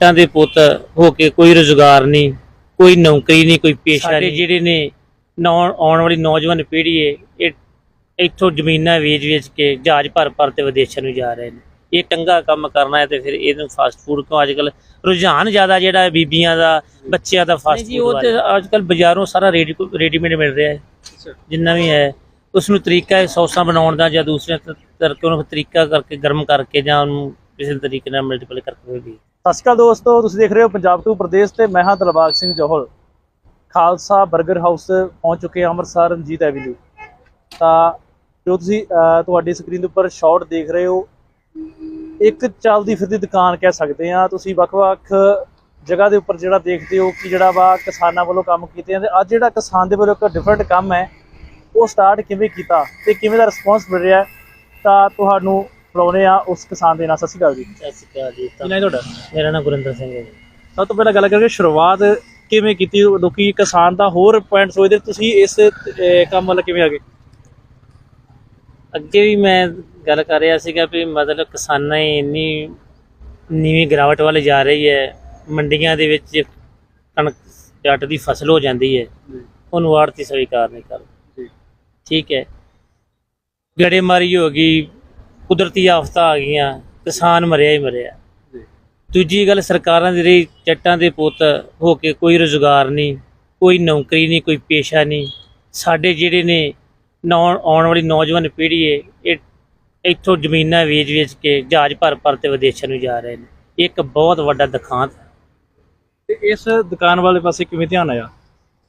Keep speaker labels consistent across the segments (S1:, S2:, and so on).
S1: ਜੱਟਾਂ ਦੇ ਪੁੱਤ ਹੋ ਕੇ ਕੋਈ ਰੁਜ਼ਗਾਰ ਨਹੀਂ ਕੋਈ ਨੌਕਰੀ ਨਹੀਂ ਕੋਈ ਪੇਸ਼ਾ ਨਹੀਂ। ਜਿਹੜੇ ਨੇ ਨੌ- ਆਉਣ ਵਾਲੀ ਨੌਜਵਾਨ ਪੀੜ੍ਹੀ ਹੈ ਇਹ ਇੱਥੋਂ ਜ਼ਮੀਨਾਂ ਵੇਚ-ਵੇਚ ਕੇ ਜਹਾਜ਼ ਭਰ-ਭਰ ਤੇ ਵਿਦੇਸ਼ਾਂ ਨੂੰ ਜਾ ਰਹੇ ਨੇ। ਇਹ ਚੰਗਾ ਕੰਮ ਕਰਨਾ ਹੈ ਤੇ ਫਿਰ ਇਹਨੂੰ ਫਾਸਟ ਫੂਡ ਕਿਉਂ? ਅੱਜਕੱਲ ਰੁਝਾਨ ਜ਼ਿਆਦਾ ਜਿਹੜਾ ਹੈ ਬੀਬੀਆਂ ਦਾ ਬੱਚਿਆਂ ਦਾ ਫਾਸਟ ਫੂਡ ਉਹ ਤੇ ਅੱਜਕੱਲ ਬਾਜ਼ਾਰੋਂ ਸਾਰਾ ਰੈਡੀ ਰੈਡੀਮੇਡ ਮਿਲ ਰਿਹਾ ਹੈ। ਜਿੰਨਾ ਵੀ ਹੈ ਉਸ ਨੂੰ ਤਰੀਕਾ ਹੈ ਸੌਸਾਂ ਬਣਾਉਣ ਦਾ ਜਾਂ ਦੂਸਰੇ ਤ- ਕਰਕੇ ਉਹਨੂੰ ਤਰੀਕਾ ਕਰਕੇ ਗਰਮ ਕਰਕੇ ਜਾਂ ਉਹਨੂੰ ਕਿਸੇ ਤਰੀਕੇ ਨਾਲ ਮਲਟੀਪਲ ਕਰਕੇ ਵੀ
S2: ਸਤਿ ਸ਼੍ਰੀ ਅਕਾਲ ਦੋਸਤੋ, ਤੁਸੀਂ ਦੇਖ ਰਹੇ ਹੋ ਪੰਜਾਬ ਟੂ ਪ੍ਰਦੇਸ਼ ਤੇ ਮੈਂ ਹਾਂ ਦਿਲਬਾਗ ਸਿੰਘ ਜੋਹਲ। ਖਾਲਸਾ 버ਗਰ ਹਾਊਸ ਪਹੁੰਚ ਚੁੱਕੇ ਹਾਂ ਅੰਮ੍ਰਿਤਸਰ ਰਣਜੀਤ ਐਵਨਿਊ। ਤਾਂ ਜੋ ਤੁਸੀਂ ਤੁਹਾਡੀ ਸਕਰੀਨ ਦੇ ਉੱਪਰ ਸ਼ਾਟ ਦੇਖ ਰਹੇ ਹੋ, ਇੱਕ ਚੱਲਦੀ ਫਿਰਦੀ ਦੁਕਾਨ ਕਹਿ ਸਕਦੇ ਆ ਤੁਸੀਂ ਵੱਖ-ਵੱਖ ਜਗ੍ਹਾ ਦੇ ਉੱਪਰ ਜਿਹੜਾ ਦੇਖਦੇ ਹੋ ਕਿ ਜਿਹੜਾ ਵਾ ਕਿਸਾਨਾਂ ਵੱਲੋਂ ਕੰਮ ਕੀਤੇ ਜਾਂਦੇ। ਅੱਜ ਜਿਹੜਾ ਕਿਸਾਨ ਦੇ ਵੱਲੋਂ ਇੱਕ ਡਿਫਰੈਂਟ ਕੰਮ ਹੈ, ਉਹ ਸਟਾਰਟ ਕਿਵੇਂ ਕੀਤਾ ਤੇ ਕਿਵੇਂ ਦਾ ਰਿਸਪੌਂਸ ਮਿਲ ਰਿਹਾ ਤਾਂ ਤੁਹਾਨੂੰ ਬੁਲਾਉਣੇ ਆ ਉਸ ਕਿਸਾਨ ਦੇ ਨਾਲ। ਸਤਿ ਸ਼੍ਰੀ ਅਕਾਲ ਜੀ।
S1: ਸਤਿ ਸ਼੍ਰੀ ਅਕਾਲ ਜੀ।
S2: ਕੀ ਨਾਮ ਹੈ ਤੁਹਾਡਾ?
S1: ਮੇਰਾ ਨਾਮ ਗੁਰਿੰਦਰ ਸਿੰਘ ਹੈ ਜੀ।
S2: ਸਭ ਤੋਂ ਪਹਿਲਾਂ ਗੱਲ ਕਰੀਏ ਸ਼ੁਰੂਆਤ ਕਿਵੇਂ ਕੀਤੀ ਲੋਕੀ ਕਿਸਾਨ ਦਾ ਹੋਰ ਪੁਆਇੰਟ ਸੋਚਦੇ ਤੁਸੀਂ ਇਸ ਕੰਮ ਵੱਲ ਕਿਵੇਂ ਆ ਗਏ?
S1: ਅੱਗੇ ਵੀ ਮੈਂ ਗੱਲ ਕਰ ਰਿਹਾ ਸੀਗਾ ਵੀ ਮਤਲਬ ਕਿਸਾਨਾਂ ਹੀ ਇੰਨੀ ਨੀਵੀਂ ਗਿਰਾਵਟ ਵੱਲ ਜਾ ਰਹੀ ਹੈ। ਮੰਡੀਆਂ ਦੇ ਵਿੱਚ ਕਣਕ ਜੱਟ ਦੀ ਫਸਲ ਹੋ ਜਾਂਦੀ ਹੈ। ਉਹਨੂੰ ਆੜਤੀ ਸਵੀਕਾਰ ਨਹੀਂ ਕਰਦੇ ਠੀਕ ਹੈ। ਗੜੇਮਾਰੀ ਹੋ ਗਈ ਕੁਦਰਤੀ ਆਫਤਾਂ ਆ ਗਈਆਂ ਕਿਸਾਨ ਮਰਿਆ ਹੀ ਮਰਿਆ। ਦੂਜੀ ਗੱਲ ਸਰਕਾਰਾਂ ਦੀ ਰਹੀ ਜੱਟਾਂ ਦੇ ਪੁੱਤ ਹੋ ਕੇ ਕੋਈ ਰੁਜ਼ਗਾਰ ਨਹੀਂ ਕੋਈ ਨੌਕਰੀ ਨਹੀਂ ਕੋਈ ਪੇਸ਼ਾ ਨਹੀਂ। ਸਾਡੇ ਜਿਹੜੇ ਨੇ ਆਉਣ ਵਾਲੀ ਨੌਜਵਾਨ ਪੀੜ੍ਹੀ ਹੈ ਇਹ ਇੱਥੋਂ ਜ਼ਮੀਨਾਂ ਵੇਚ-ਵੇਚ ਕੇ ਜਹਾਜ਼ ਭਰ-ਭਰ ਤੇ ਵਿਦੇਸ਼ਾਂ ਨੂੰ ਜਾ ਰਹੇ ਨੇ। ਇੱਕ ਬਹੁਤ ਵੱਡਾ ਦਿਖਾਂਤ।
S2: ਤੇ ਇਸ ਦੁਕਾਨ ਵਾਲੇ ਪਾਸੇ ਕਿਵੇਂ ਧਿਆਨ ਆਇਆ?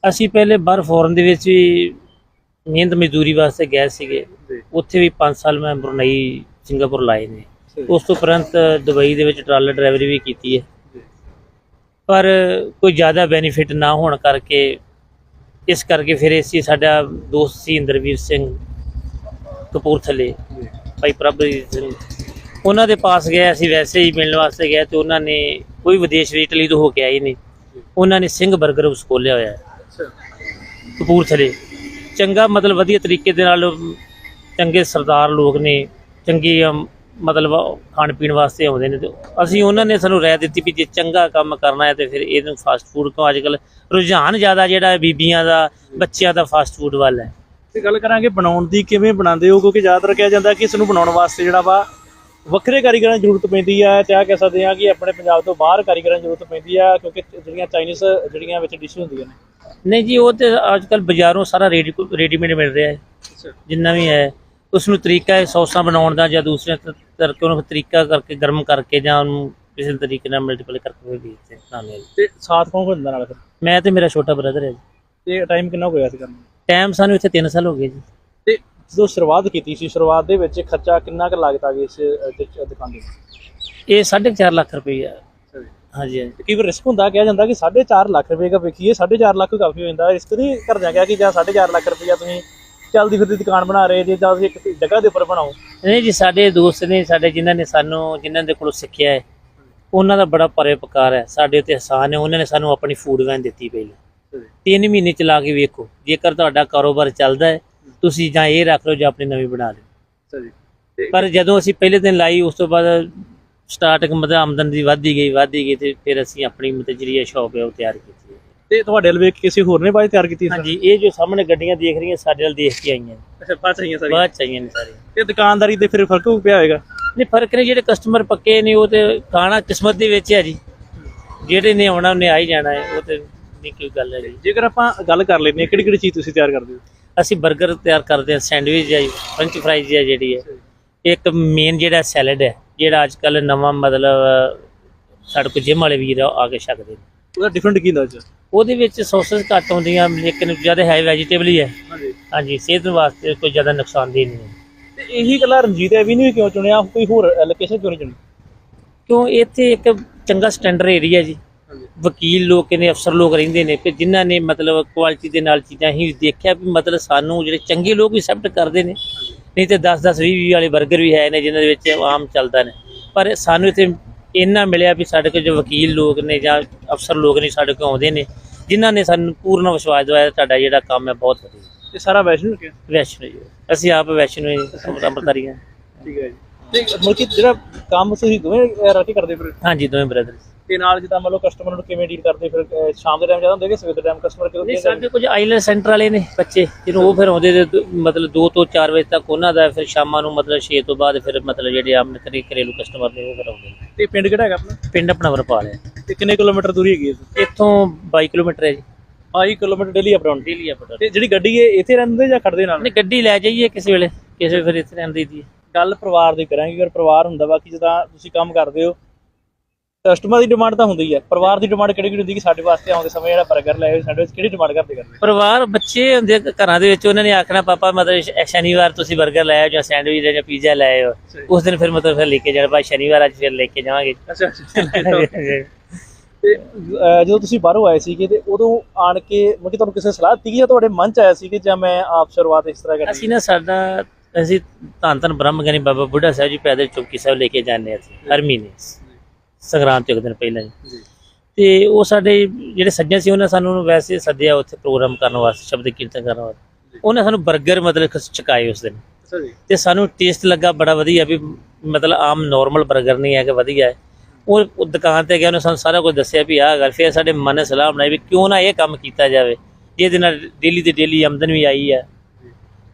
S1: ਅਸੀਂ ਪਹਿਲੇ ਬਾਹਰ ਫੋਰਨ ਦੇ ਵਿੱਚ ਵੀ ਮਿਹਨਤ ਮਜ਼ਦੂਰੀ ਵਾਸਤੇ ਗਏ ਸੀਗੇ। ਉੱਥੇ ਵੀ 5 ਸਾਲ ਮੈਂ ਬਰੁਨਈ ਸਿੰਗਾਪੁਰ ਲਾਏ ਨੇ। ਉਸ ਤੋਂ ਉਪਰੰਤ ਦੁਬਈ ਦੇ ਵਿੱਚ ਟਰਾਲਰ ਡਰਾਈਵਰੀ ਵੀ ਕੀਤੀ ਹੈ। ਪਰ ਕੋਈ ਜ਼ਿਆਦਾ ਬੈਨੀਫਿਟ ਨਾ ਹੋਣ ਕਰਕੇ ਇਸ ਕਰਕੇ ਫਿਰ ਅਸੀਂ ਸਾਡਾ ਦੋਸਤ ਸੀ ਇੰਦਰਵੀਰ ਸਿੰਘ ਕਪੂਰਥਲੇ। ਭਾਈ ਪ੍ਰਭਜੀਤ ਸਿੰਘ। ਉਹਨਾਂ ਦੇ ਪਾਸ ਗਏ ਅਸੀਂ ਵੈਸੇ ਹੀ ਮਿਲਣ ਵਾਸਤੇ ਗਏ ਤੇ ਉਹਨਾਂ ਨੇ ਕੋਈ ਵਿਦੇਸ਼ ਵਿੱਚ ਇਟਲੀ ਤੋਂ ਹੋ ਕੇ ਆਏ ਨੇ ਉਹਨਾਂ ਨੇ ਸਿੰਘ 버ਗਰ ਹਾਊਸ ਖੋਲ੍ਹਿਆ ਹੋਇਆ ਹੈ। ਕਪੂਰਥਲੇ। ਚੰਗਾ ਮਤਲਬ ਵਧੀਆ ਤਰੀਕੇ ਦੇ ਨਾਲ ਚੰਗੇ ਸਰਦਾਰ ਲੋਕ ਨੇ। ਚੰਗੀ ਅਮ, ਮਤਲਬ ਖਾਣ ਪੀਣ ਵਾਸਤੇ ਆਉਂਦੇ ਨੇ ਤੇ ਅਸੀਂ ਉਹਨਾਂ ਨੇ ਸਾਨੂੰ ਰਾਏ ਦਿੱਤੀ ਵੀ ਜੇ ਚੰਗਾ ਕੰਮ ਕਰਨਾ ਹੈ ਤੇ ਫਿਰ ਇਹਨੂੰ ਫਾਸਟ ਫੂਡ ਕਿਉਂ? ਅੱਜਕੱਲ ਰੁਝਾਨ ਜ਼ਿਆਦਾ ਜਿਹੜਾ ਹੈ ਬੀਬੀਆਂ ਦਾ ਬੱਚਿਆਂ ਦਾ ਫਾਸਟ ਫੂਡ ਵੱਲ ਹੈ।
S2: ਤੇ ਗੱਲ ਕਰਾਂਗੇ ਬਣਾਉਣ ਦੀ ਕਿਵੇਂ ਬਣਾਉਂਦੇ ਹੋ? ਕਿਉਂਕਿ ਜ਼ਿਆਦਾਤਰ ਕਿਹਾ ਜਾਂਦਾ ਕਿ ਇਸ ਨੂੰ ਬਣਾਉਣ ਵਾਸਤੇ ਜਿਹੜਾ ਵਾ ਵੱਖਰੇ ਕਾਰੀਗਰਾਂ ਦੀ ਜ਼ਰੂਰਤ ਪੈਂਦੀ ਆ। ਤੇ ਆ ਕਹਿ ਸਕਦੇ ਆ ਕਿ ਆਪਣੇ ਪੰਜਾਬ ਤੋਂ ਬਾਹਰ ਕਾਰੀਗਰਾਂ ਦੀ ਜ਼ਰੂਰਤ ਪੈਂਦੀ ਆ ਕਿਉਂਕਿ ਜਿਹੜੀਆਂ ਚਾਈਨੀਜ਼ ਜਿਹੜੀਆਂ ਵਿੱਚ ਡਿਸ਼ ਹੁੰਦੀਆਂ ਨੇ।
S1: ਨਹੀਂ ਜੀ ਉਹ ਤੇ ਅੱਜਕੱਲ ਬਾਜ਼ਾਰੋਂ ਸਾਰਾ ਰੈਡੀ ਰੈਡੀਮੇਡ ਮਿਲ ਰਿਹਾ ਹੈ। ਜਿੰਨਾ ਵੀ ਹੈ। ਉਸ ਨੂੰ ਤਰੀਕਾ ਹੈ ਸੌਸਾਂ ਬਣਾਉਣ ਦਾ ਜਾਂ ਦੂਸਰੇ ਤ- ਕਰਕੇ ਉਹਨੂੰ ਤਰੀਕਾ ਕਰਕੇ ਗਰਮ ਕਰਕੇ ਜਾਂ ਉਹਨੂੰ ਕਿਸੇ ਤਰੀਕੇ ਨਾਲ ਮਲਟੀਪਲ ਕਰਕੇ ਵੀ ਵੇਚਦੇ ਖਾਣੇ
S2: ਤੇ ਸਾਥ ਕੌਣ ਹੁੰਦਾ ਨਾਲ ਫਿਰ?
S1: ਮੈਂ ਤੇ ਮੇਰਾ ਛੋਟਾ ਬ੍ਰਦਰ ਹੈ ਜੀ।
S2: ਤੇ ਟਾਈਮ ਕਿੰਨਾ ਹੋ ਗਿਆ ਸੀ ਕਰਨ
S1: ਟਾਈਮ ਸਾਨੂੰ ਇੱਥੇ 3 ਸਾਲ ਹੋ ਗਏ ਜੀ।
S2: ਤੇ ਜਦੋਂ ਸ਼ੁਰੂਆਤ ਕੀਤੀ ਸੀ ਸ਼ੁਰੂਆਤ ਦੇ ਵਿੱਚ ਖਰਚਾ ਕਿੰਨਾ ਕੁ ਆ ਗਈ ਇਸ ਦੁਕਾਨ ਦੇ
S1: ਇਹ 4.5 ਲੱਖ ਰੁਪਈਆ ਹਾਂਜੀ ਹਾਂਜੀ।
S2: ਤੇ ਕਈ ਵਾਰ ਰਿਸਕ ਹੁੰਦਾ ਕਿਹਾ ਜਾਂਦਾ ਕਿ 4.5 ਲੱਖ ਰੁਪਏ ਦਾ ਵੇਖੀਏ 4.5 ਲੱਖ ਕਾਫੀ ਹੋ ਜਾਂਦਾ। ਰਿਸਕ ਨਹੀਂ ਕਰਦਿਆਂ ਗਿਆ ਕਿ ਜਾਂ 4.5 ਲੱਖ ਰੁਪਇਆ ਤੁਸੀਂ ਚੱਲਦੀ ਫਿਰਦੀ ਦੁਕਾਨ ਬਣਾ ਰਹੇ ਜੇ ਜਾਂ ਤੁਸੀਂ ਇੱਕ ਜਗ੍ਹਾ ਦੇ ਉੱਪਰ ਬਣਾਓ?
S1: ਨਹੀਂ ਜੀ ਸਾਡੇ ਦੋਸਤ ਨੇ ਸਾਡੇ ਜਿਨ੍ਹਾਂ ਨੇ ਸਾਨੂੰ ਜਿਨ੍ਹਾਂ ਦੇ ਕੋਲੋਂ ਸਿੱਖਿਆ ਹੈ ਉਹਨਾਂ ਦਾ ਬੜਾ ਪਰਉਪਕਾਰ ਹੈ। ਸਾਡੇ ਉੱਤੇ ਅਹਿਸਾਨ ਹੈ ਉਹਨਾਂ ਨੇ ਸਾਨੂੰ ਆਪਣੀ ਫੂਡ ਵੈਨ ਦਿੱਤੀ ਪਹਿਲਾਂ ਤਿੰਨ ਮਹੀਨੇ ਚਲਾ ਕੇ ਵੇਖੋ ਜੇਕਰ ਤੁਹਾਡਾ ਕਾਰੋਬਾਰ ਚੱਲਦਾ ਹੈ ਤੁਸੀਂ ਜਾਂ ਇਹ ਰੱਖ ਲਓ ਜਾਂ ਆਪਣੀ ਨਵੀਂ ਬਣਾ ਲਓ। ਪਰ ਜਦੋਂ ਅਸੀਂ ਪਹਿਲੇ ਦਿਨ ਲਾਈ ਉਸ ਤੋਂ ਬਾਅਦ ਸਟਾਰਟਿੰਗ ਮਤਲਬ ਆਮਦਨ ਦੀ ਵੱਧਦੀ ਗਈ ਵੱਧਦੀ ਗਈ ਤੇ ਫਿਰ ਅਸੀਂ ਆਪਣੀ ਮਤਲਬ ਜਿਹੜੀ ਸ਼ੌਪ ਹੈ ਉਹ ਤਿਆਰ ਕੀਤੀ।
S2: ਤੇ ਤੁਹਾਡੇ ਵੱਲ ਵੇਖ ਕੇ ਕਿਸੇ ਹੋਰ ਨੇ 'ਚ ਤਿਆਰ ਕੀਤੀ ਸੀ
S1: ਹਾਂਜੀ ਇਹ ਜੋ ਸਾਹਮਣੇ ਗੱਡੀਆਂ ਦੇਖ ਰਹੀਆਂ ਸਾਡੇ ਵੱਲ ਦੇਖ ਕੇ ਆਈਆਂ।
S2: ਅੱਛਾ ਬਾਅਦ ਚਾਹੀਏ ਸਾਰੀ
S1: ਬਾਅਦ ਚਾਹੀਆਂ ਨੇ ਸਾਰੀਆਂ।
S2: ਤੇ ਦੁਕਾਨਦਾਰੀ ਤੇ ਫਿਰ ਫ਼ਰਕ ਪਿਆ ਹੋਏਗਾ?
S1: ਨਹੀਂ ਫ਼ਰਕ ਨਹੀਂ ਜਿਹੜੇ ਕਸਟਮਰ ਪੱਕੇ ਨੇ ਉਹ ਤੇ ਖਾਣਾ ਕਿਸਮਤ ਦੇ ਵਿੱਚ ਹੈ ਜੀ। ਜਿਹੜੇ ਨੇ ਆਉਣਾ ਉਹਨੇ ਆ ਹੀ ਜਾਣਾ ਹੈ ਉਹ ਤੇ ਨਹੀਂ ਕੋਈ ਗੱਲ ਹੈ ਜੀ।
S2: ਜੇਕਰ ਆਪਾਂ ਗੱਲ ਕਰ ਲੈਂਦੇ ਹਾਂ ਕਿਹੜੀ ਕਿਹੜੀ ਚੀਜ਼ ਤੁਸੀਂ ਤਿਆਰ ਕਰਦੇ ਹੋ?
S1: ਅਸੀਂ 버ਗਰ ਤਿਆਰ ਕਰਦੇ ਹਾਂ ਸੈਂਡਵਿਚ ਹੈ ਫ੍ਰੈਂਚ ਫਰਾਈਜ਼ ਹੈ ਜਿਹੜੀ ਹੈ। ਇੱਕ ਮੇਨ ਜਿਹੜਾ ਸੈਲਡ ਹੈ ਜਿਹੜਾ ਅੱਜ ਕੱਲ ਨਵਾਂ ਮਤਲਬ ਸਾਡੇ ਕੋਲ ਜਿਮ ਵਾਲੇ ਵੀਰ ਆ ਕੇ ਛਕਦੇ ਨੇ।
S2: ਉਹਦਾ ਡਿਫਰੈਂਟ ਕੀ ਹੁੰਦਾ ਅੱਜ
S1: ਉਹਦੇ ਵਿੱਚ ਸੌਸਸ ਘੱਟ ਹੁੰਦੀਆਂ ਲੇਕਿਨ ਜ਼ਿਆਦਾ ਹੈ ਵੈਜੀਟੇਬਲ ਹੀ ਹੈ।
S2: ਹਾਂਜੀ।
S1: ਹਾਂਜੀ ਸਿਹਤ ਵਾਸਤੇ ਕੋਈ ਜ਼ਿਆਦਾ ਨੁਕਸਾਨਦੇਹ ਨਹੀਂ ਹੈ।
S2: ਤੇ ਇਹੀ ਗੱਲਾਂ ਰਣਜੀਤ ਐਵੀ ਨਹੀਂ ਕਿਉਂ ਚੁਣਿਆ ਕੋਈ ਹੋਰ ਲੋਕੇਸ਼ਨ ਕਿਉਂ ਨਹੀਂ ਚੁਣੀ?
S1: ਕਿਉਂ? ਇੱਥੇ ਇੱਕ ਚੰਗਾ ਸਟੈਂਡਰਡ ਏਰੀਆ ਜੀ। ਵਕੀਲ ਲੋਕ ਨੇ ਅਫਸਰ ਲੋਕ ਰਹਿੰਦੇ ਨੇ ਕਿ ਜਿਨ੍ਹਾਂ ਨੇ ਮਤਲਬ ਕੁਆਲਿਟੀ ਦੇ ਨਾਲ ਚੀਜ਼ਾਂ ਹੀ ਦੇਖਿਆ ਵੀ ਮਤਲਬ ਸਾਨੂੰ ਜਿਹੜੇ ਚੰਗੇ ਲੋਕ ਵੀ ਐਕਸੈਪਟ ਕਰਦੇ ਨੇ। ਨਹੀਂ ਤੇ 10 10 20 20 ਵਾਲੇ 버ਗਰ ਵੀ ਹੈ ਨੇ ਜਿਨ੍ਹਾਂ ਦੇ ਵਿੱਚ ਆਮ ਚੱਲਦਾ ਨੇ। ਪਰ ਸਾਨੂੰ ਇੱਥੇ ਇੰਨਾ ਮਿਲਿਆ ਵੀ ਸਾਡੇ ਕੋਲ ਜੋ ਵਕੀਲ ਲੋਕ ਨੇ ਜਾਂ ਅਫਸਰ ਲੋਕ ਨੇ ਸਾਡੇ ਕੋਲ ਆਉਂਦੇ ਨੇ ਜਿਨ੍ਹਾਂ ਨੇ ਸਾਨੂੰ ਪੂਰਨ ਵਿਸ਼ਵਾਸ ਦਵਾਇਆ ਤੁਹਾਡਾ ਜਿਹੜਾ ਕੰਮ ਹੈ ਬਹੁਤ ਵਧੀਆ।
S2: ਇਹ ਸਾਰਾ ਵੈਸ਼ਨੂ ਕਿਹਾ
S1: ਵੈਸ਼ਨੋ ਜੀ। ਅਸੀਂ ਆਪ ਵੈਸ਼ਨੋ ਹੀ ਅੰਮ੍ਰਿਤਧਾਰੀ ਹਾਂ।
S2: ਠੀਕ ਹੈ ਜੀ। ਤੇ ਮਤਲਬ ਕਿ ਜਿਹੜਾ ਕੰਮ ਤੁਸੀਂ ਦੋਵੇਂ ਕੇ ਕਰਦੇ ਫਿਰ?
S1: ਹਾਂਜੀ ਦੋਵੇਂ ਬ੍ਰਦਰ।
S2: ਤੇ ਨਾਲ ਜਿੱਦਾਂ ਮੰਨ ਲਓ ਕਸਟਮਰ ਨੂੰ ਕਿਵੇਂ ਡੀਲ ਕਰਦੇ ਫਿਰ ਸ਼ਾਮ ਦੇ ਟਾਈਮ ਜ਼ਿਆਦਾ ਹੁੰਦੇ ਕਿ ਸਵੇਰ ਦੇ ਟਾਈਮ ਕਸਟਮਰ ਕਿਦੋਂ
S1: ਨਹੀਂ ਸਾਡੇ ਕੁਝ ਆਈਲੈਂਡ ਸੈਂਟਰ ਵਾਲੇ ਨੇ ਬੱਚੇ ਜਿਹਨੂੰ ਉਹ ਫਿਰ ਆਉਂਦੇ ਤੇ ਦ- ਮਤਲਬ 2 ਤੋਂ 4 ਵਜੇ ਤੱਕ ਉਹਨਾਂ ਦਾ ਫਿਰ ਸ਼ਾਮਾਂ ਨੂੰ ਮਤਲਬ 6 ਤੋਂ ਬਾਅਦ ਫਿਰ ਮਤਲਬ ਜਿਹੜੇ ਆਪਣੇ ਘਰੇ ਘਰੇਲੂ ਕਸਟਮਰ ਨੇ ਉਹ ਨੇ।
S2: ਤੇ ਪਿੰਡ ਕਿਹੜਾ ਹੈਗਾ ਆਪਣਾ?
S1: ਪਿੰਡ ਆਪਣਾ ਵਰਪਾਲ ਹੈ।
S2: ਤੇ ਕਿੰਨੇ ਕਿਲੋਮੀਟਰ ਦੂਰੀ ਹੈਗੀ ਹੈ
S1: ਇੱਥੋਂ? 22 ਕਿਲੋਮੀਟਰ ਹੈ ਜੀ।
S2: 22 kilometre daily up down
S1: daily ਆਪਣਾ।
S2: ਤੇ ਜਿਹੜੀ ਗੱਡੀ ਹੈ ਇੱਥੇ ਰਹਿੰਦੇ ਜਾਂ ਖੜਦੇ ਨਾਲ?
S1: ਨਹੀਂ ਗੱਡੀ ਲੈ ਜਾਈਏ ਕਿਸੇ ਵੇਲੇ ਕਿਸੇ ਵੇਲੇ ਫਿਰ ਇੱਥੇ ਰਹਿਣ ਦੀ
S2: ਗੱਲ ਪਰਿਵਾਰ ਦੀ ਕਰਾਂਗੇ ਅਗਰ ਪਰਿਵਾਰ ਹੁੰਦਾ ਬਾਕੀ ਜਿੱਦਾਂ ਤੁਸੀਂ ਕੰਮ ਕਰਦੇ ਹੋ ਕਸਟਮਰ ਦੀ ਡਿਮਾਂਡ ਤਾਂ ਹੁੰਦੀ ਹੈ। ਪਰਿਵਾਰ ਦੀ ਡਿਮਾਂਡ ਕਿਹੜੀ ਕਿਹੜੀ ਹੁੰਦੀ ਕਿ ਸਾਡੇ ਵਾਸਤੇ ਆਉਂਦੇ ਸਮੇਂ ਜਿਹੜਾ 버ਗਰ ਲੈ ਸਾਡੇ ਵਿੱਚ ਕਿਹੜੀ ਡਿਮਾਂਡ ਕਰਦੇ ਕਰਦੇ?
S1: ਪਰਿਵਾਰ ਬੱਚੇ ਹੁੰਦੇ ਘਰਾਂ ਦੇ ਵਿੱਚ ਉਹਨਾਂ ਨੇ ਆਖਣਾ ਪਾਪਾ ਮਤਲਬ ਸ਼ਨੀਵਾਰ ਤੁਸੀਂ 버ਗਰ ਲੈ ਆਓ ਜਾਂ ਸੈਂਡਵਿਚ ਜਾਂ ਪੀਜ਼ਾ ਲੈ ਆਓ ਉਸ ਦਿਨ ਫਿਰ ਮਤਲਬ ਫਿਰ ਲੈ ਕੇ ਜਾਣਾ ਬਾਅਦ ਸ਼ਨੀਵਾਰ ਅੱਜ ਫਿਰ ਲੈ ਕੇ ਜਾਵਾਂਗੇ।
S2: ਅੱਛਾ। ਤੇ ਅਹ, ਜਦੋਂ ਤੁਸੀਂ ਬਾਹਰੋਂ ਆਏ ਸੀਗੇ ਤੇ ਉਦੋਂ ਆਣ ਕੇ ਮਤਲਬ ਕਿ ਤੁਹਾਨੂੰ ਕਿਸੇ ਸਲਾਹ ਦਿੱਤੀ ਕਿ ਜਾਂ ਤੁਹਾਡੇ ਮਨ ਚ ਆਇਆ ਸੀ ਕਿ ਜਾਂ ਮੈਂ ਆਪ ਸ਼ੁਰੂਆਤ ਇਸ ਤਰ੍ਹਾਂ ਕਰਨੀ
S1: ਅਸੀਂ ਨਾ ਸਾਡਾ ਅਸੀਂ ਧੰਨ ਧੰਨ ਬ੍ਰਹਮ ਗਿਆਨੀ ਬਾਬਾ ਬੁੱਢਾ ਸਾਹਿਬ ਜੀ ਪੈਦਲ ਚੌਕੀ ਸਾਹਿਬ ਲੈ ਕੇ ਜਾਂਦੇ ਅਸੀਂ ਹਰ ਮਹੀਨੇ ਸੰਗਰਾਂਦ ਤੋਂ ਇੱਕ ਦਿਨ ਪਹਿਲਾਂ ਜੀ।
S2: ਜੀ।
S1: ਤੇ ਉਹ ਸਾਡੇ ਜਿਹੜੇ ਸੱਜਣ ਸੀ ਉਹਨਾਂ ਸਾਨੂੰ ਵੈਸੇ ਸੱਦਿਆ ਉੱਥੇ ਪ੍ਰੋਗਰਾਮ ਕਰਨ ਵਾਸਤੇ ਸ਼ਬਦ ਕੀਰਤਨ ਕਰਨ ਵਾਸਤੇ। ਉਹਨਾਂ ਸਾਨੂੰ 버ਗਰ ਮਤਲਬ ਖ- ਛਕਾਏ ਉਸ ਦਿਨ।
S2: ਅੱਛਾ ਜੀ।
S1: ਤੇ ਸਾਨੂੰ ਟੇਸਟ ਲੱਗਾ ਬੜਾ ਵਧੀਆ ਵੀ ਮਤਲਬ ਆਮ ਨਾਰਮਲ 버ਗਰ ਨਹੀਂ ਹੈ ਕਿ ਵਧੀਆ ਹੈ। ਉਹ ਦੁਕਾਨ ਤੇ ਗਿਆ ਉਹਨੇ ਸਾਨੂੰ ਸਾਰਾ ਕੁਝ ਦੱਸਿਆ ਵੀ ਆਹ ਗੱਲ ਫਿਰ ਸਾਡੇ ਮਨ ਨੇ ਸਲਾਹ ਬਣਾਈ ਵੀ ਕਿਉਂ ਨਾ ਇਹ ਕੰਮ ਕੀਤਾ ਜਾਵੇ ਜਿਹਦੇ ਨਾਲ ਡੇਲੀ ਤੇ ਡੇਲੀ ਆਮਦਨ ਵੀ ਆਈ ਹੈ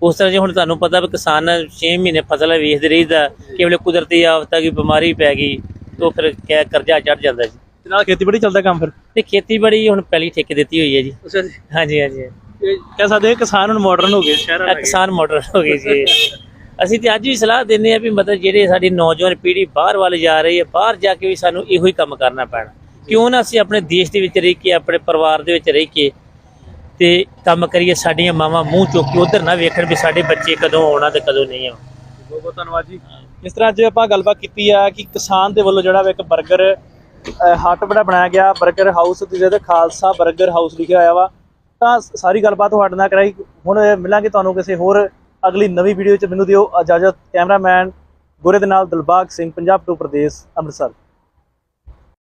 S1: ਉਸ ਤਰ੍ਹਾਂ ਜੇ ਹੁਣ ਤੁਹਾਨੂੰ ਪਤਾ ਵੀ ਕਿਸਾਨ 6 ਮਹੀਨੇ ਫਸਲ ਵੇਚਦੇ ਰਹੀਦਾ ਕਿ ਵੇਲੇ ਕੁਦਰਤੀ ਆਫਤਾਂ ਕੀ ਬਿਮਾਰੀ ਪੈ ਗਈ ਤੋਂ ਫਿਰ ਕਿਆ ਕਰਜ਼ਾ ਚੜ ਜਾਂਦਾ ਜੀ।
S2: ਤੇ ਨਾਲ ਖੇਤੀਬਾੜੀ ਚੱਲਦਾ ਕੰਮ ਫਿਰ?
S1: ਤੇ ਖੇਤੀਬਾੜੀ ਹੁਣ ਪਹਿਲੀ ਠੇਕੇ ਦਿੱਤੀ ਹੋਈ ਹੈ ਜੀ।
S2: ਅੱਛਾ ਜੀ।
S1: ਹਾਂਜੀ ਹਾਂਜੀ
S2: ਕਹਿ ਸਕਦੇ ਕਿਸਾਨ ਹੁਣ ਮਾਡਰਨ ਹੋ ਗਏ ਸ਼ਹਿਰਾਂ
S1: ਇਹ ਕਿਸਾਨ ਮਾਡਰਨ ਹੋ ਗਏ ਜੀ। ਅਸੀਂ ਤੇ ਅੱਜ ਵੀ ਸਲਾਹ ਦਿੰਦੇ ਆ ਵੀ ਮਤਲਬ ਜਿਹੜੇ ਸਾਡੀ ਨੌਜਵਾਨ ਪੀੜ੍ਹੀ ਬਾਹਰ ਵੱਲ ਜਾ ਰਹੀ ਹੈ, ਬਾਹਰ ਜਾ ਕੇ ਵੀ ਸਾਨੂੰ ਇਹੋ ਹੀ ਕੰਮ ਕਰਨਾ ਪੈਣਾ। ਕਿਉਂ ਨਾ ਅਸੀਂ ਆਪਣੇ ਦੇਸ਼ ਦੇ ਵਿੱਚ ਰਹਿ ਕੇ ਆਪਣੇ ਪਰਿਵਾਰ ਦੇ ਵਿੱਚ ਰਹਿ ਕੇ ਤੇ ਕੰਮ ਕਰੀਏ, ਸਾਡੀਆਂ ਮਾਵਾਂ ਮੂੰਹ ਚੁੱਕ ਕੇ ਉਧਰ ਨਾ ਵੇਖਣ ਵੀ ਸਾਡੇ ਬੱਚੇ ਕਦੋਂ ਆਉਣਾ ਤੇ ਕਦੋਂ ਨਹੀਂ ਆਉਣਾ।
S2: ਬਹੁਤ ਬਹੁਤ ਧੰਨਵਾਦ ਜੀ। ਇਸ ਤਰ੍ਹਾਂ ਜੇ ਆਪਾਂ ਗੱਲਬਾਤ ਕੀਤੀ ਆ ਕਿ ਕਿਸਾਨ ਦੇ ਵੱਲੋਂ ਜਿਹੜਾ ਇੱਕ 버ਗਰ ਹਾਟ ਬੜਾ ਬਣਾਇਆ ਗਿਆ 버ਗਰ ਹਾਊਸ ਤੇ ਜਿਹਦੇ ਖਾਲਸਾ 버ਗਰ ਹਾਊਸ ਲਿਖਿਆ ਹੋਇਆ ਵਾ। ਤਾਂ ਸਾਰੀ ਗੱਲਬਾਤ ਤੁਹਾਡੇ ਨਾਲ ਕਰਾਈ। ਹੁਣ ਮਿਲਾਂਗੇ ਤੁਹਾਨੂੰ ਕਿਸੇ ਹੋਰ ਅਗਲੀ ਨਵੀਂ ਵੀਡੀਓ 'ਚ ਮੈਨੂੰ ਦਿਓ ਇਜਾਜ਼ਤ, ਕੈਮਰਾਮੈਨ ਗੋਰੇ ਦੇ ਨਾਲ ਦਿਲਬਾਗ ਸਿੰਘ, ਪੰਜਾਬ ਟੂ ਪ੍ਰਦੇਸ਼, ਅੰਮ੍ਰਿਤਸਰ।